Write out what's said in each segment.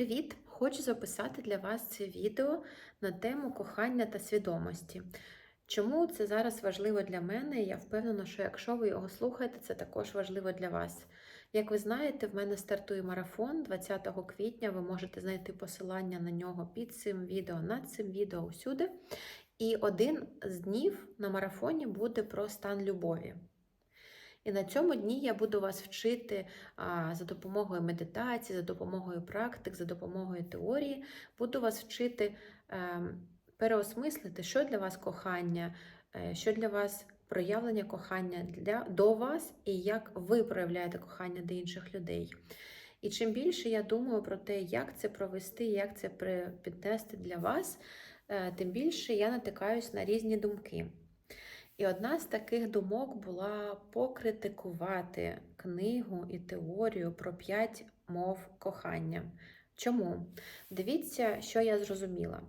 Привіт! Хочу записати для вас це відео на тему кохання та свідомості. Чому це зараз важливо для мене? Я впевнена, що якщо ви його слухаєте, це також важливо для вас. Як ви знаєте, в мене стартує марафон 20 квітня. Ви можете знайти посилання на нього під цим відео, над цим відео усюди. І один з днів на марафоні буде про стан любові. І на цьому дні я буду вас вчити а, за допомогою медитації, за допомогою практик, за допомогою теорії, буду вас вчити е, переосмислити, що для вас кохання, е, що для вас проявлення кохання для, до вас і як ви проявляєте кохання до інших людей. І чим більше я думаю про те, як це провести, як це піднести для вас, е, тим більше я натикаюсь на різні думки. І одна з таких думок була покритикувати книгу і теорію про п'ять мов кохання. Чому? Дивіться, що я зрозуміла.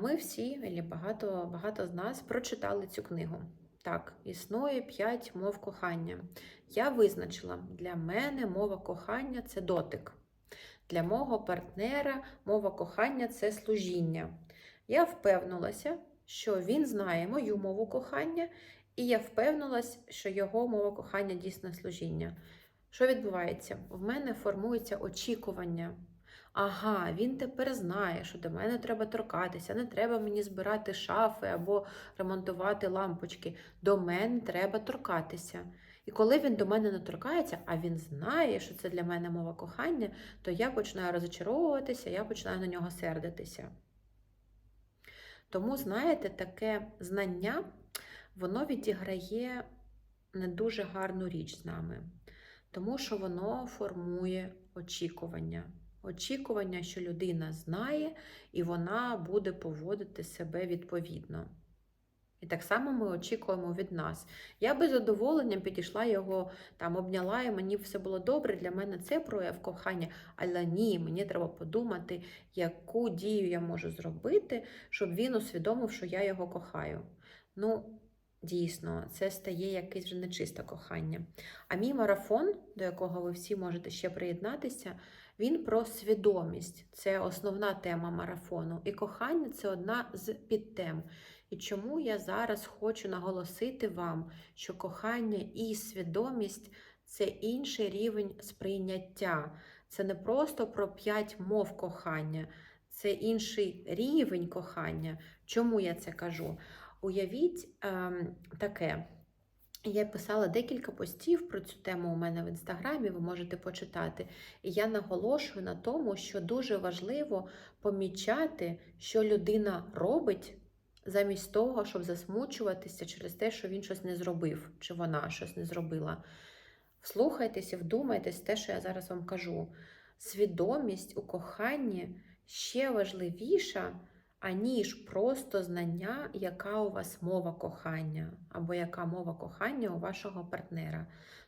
Ми всі, або багато, багато з нас, прочитали цю книгу. Так, існує п'ять мов кохання. Я визначила, для мене мова кохання це дотик. Для мого партнера мова кохання це служіння. Я впевнилася, що він знає мою мову кохання, і я впевнилась, що його мова кохання дійсне служіння. Що відбувається? В мене формується очікування. Ага, він тепер знає, що до мене треба торкатися, не треба мені збирати шафи або ремонтувати лампочки. До мене треба торкатися. І коли він до мене не торкається, а він знає, що це для мене мова кохання, то я починаю розочаровуватися, я починаю на нього сердитися. Тому, знаєте, таке знання, воно відіграє не дуже гарну річ з нами, тому що воно формує очікування. Очікування, що людина знає, і вона буде поводити себе відповідно. І так само ми очікуємо від нас. Я би з задоволенням підійшла його, там обняла, і мені все було добре. Для мене це прояв кохання. Але ні, мені треба подумати, яку дію я можу зробити, щоб він усвідомив, що я його кохаю. Ну, дійсно, це стає якесь вже нечисте кохання. А мій марафон, до якого ви всі можете ще приєднатися, він про свідомість. Це основна тема марафону. І кохання це одна з підтем. І чому я зараз хочу наголосити вам, що кохання і свідомість це інший рівень сприйняття. Це не просто про п'ять мов кохання, це інший рівень кохання. Чому я це кажу? Уявіть ем, таке. Я писала декілька постів про цю тему у мене в інстаграмі, ви можете почитати. І я наголошую на тому, що дуже важливо помічати, що людина робить замість того, щоб засмучуватися через те, що він щось не зробив, чи вона щось не зробила. Вслухайтеся, вдумайтесь те, що я зараз вам кажу. Свідомість у коханні ще важливіша, аніж просто знання, яка у вас мова кохання, або яка мова кохання у вашого партнера.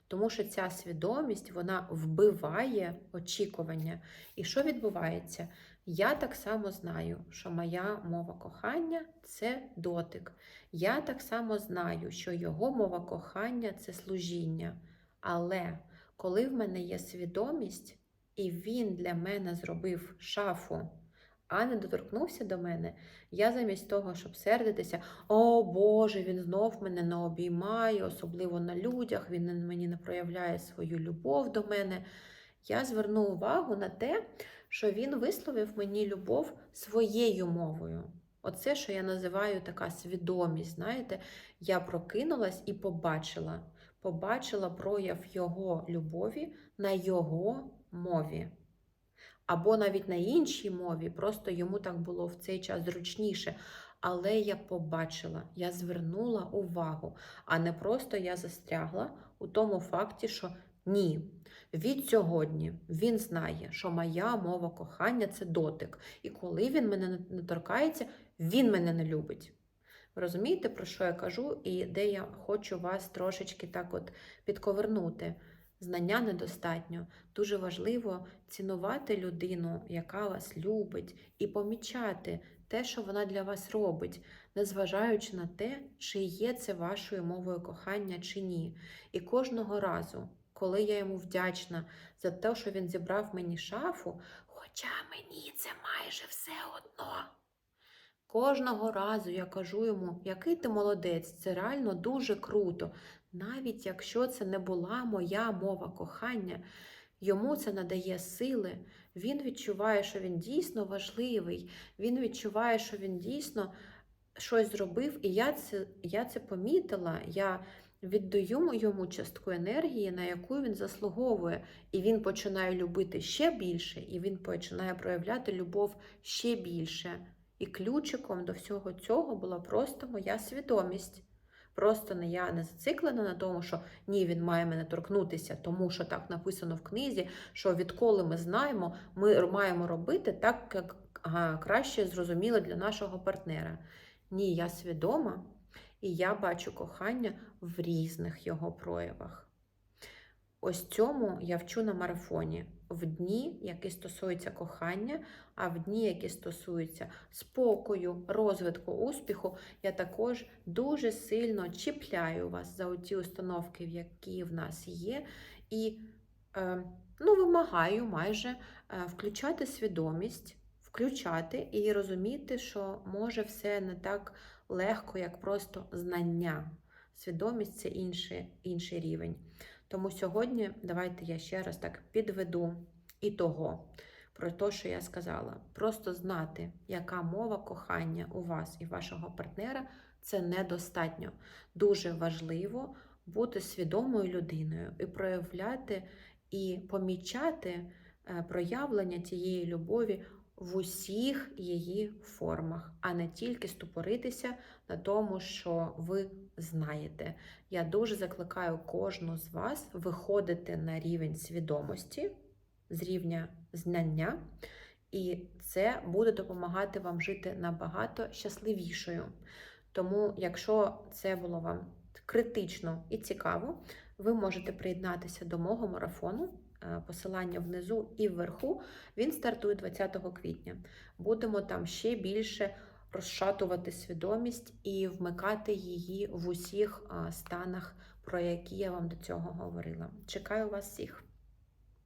Тому що ця свідомість вона вбиває очікування. І що відбувається? Я так само знаю, що моя мова кохання це дотик. Я так само знаю, що його мова кохання це служіння. Але коли в мене є свідомість, і він для мене зробив шафу, а не доторкнувся до мене, я замість того, щоб сердитися, о Боже, він знов мене не обіймає, особливо на людях, він мені не проявляє свою любов до мене. Я зверну увагу на те, що він висловив мені любов своєю мовою. Оце, що я називаю така свідомість. Знаєте, я прокинулась і побачила, побачила прояв його любові на його мові. Або навіть на іншій мові, просто йому так було в цей час зручніше. Але я побачила, я звернула увагу, а не просто я застрягла у тому факті, що ні, від сьогодні він знає, що моя мова кохання це дотик. І коли він мене не- торкається, він мене не любить. Розумієте, про що я кажу, і де я хочу вас трошечки так от підковернути. Знання недостатньо. Дуже важливо цінувати людину, яка вас любить, і помічати те, що вона для вас робить, незважаючи на те, чи є це вашою мовою кохання чи ні. І кожного разу, коли я йому вдячна за те, що він зібрав мені шафу, Хоча мені це майже все одно. Кожного разу я кажу йому, який ти молодець, це реально дуже круто. Навіть якщо це не була моя мова кохання, йому це надає сили. Він відчуває, що він дійсно важливий, він відчуває, що він дійсно щось зробив, і я це, я це помітила. Я віддаю йому частку енергії, на яку він заслуговує, і він починає любити ще більше, і він починає проявляти любов ще більше. І ключиком до всього цього була просто моя свідомість. Просто не я не зациклена на тому, що ні, він має мене торкнутися, тому що так написано в книзі, що відколи ми знаємо, ми маємо робити так, як ага, краще зрозуміло для нашого партнера. Ні, я свідома, і я бачу кохання в різних його проявах. Ось цьому я вчу на марафоні. В дні, які стосуються кохання, а в дні, які стосуються спокою, розвитку, успіху, я також дуже сильно чіпляю вас за ті установки, які в нас є, і е, ну, вимагаю майже е, включати свідомість, включати і розуміти, що може все не так легко, як просто знання. Свідомість це інший, інший рівень. Тому сьогодні давайте я ще раз так підведу і того про те, що я сказала. Просто знати, яка мова кохання у вас і вашого партнера, це недостатньо. Дуже важливо бути свідомою людиною і проявляти і помічати е, проявлення цієї любові в усіх її формах, а не тільки ступоритися на тому, що ви знаєте. Я дуже закликаю кожну з вас виходити на рівень свідомості, з рівня знання, і це буде допомагати вам жити набагато щасливішою. Тому, якщо це було вам критично і цікаво, ви можете приєднатися до мого марафону. Е, Посилання внизу і вверху. Він стартує 20 квітня. Будемо там ще більше розшатувати свідомість і вмикати її в усіх станах, про які я вам до цього говорила. Чекаю вас всіх!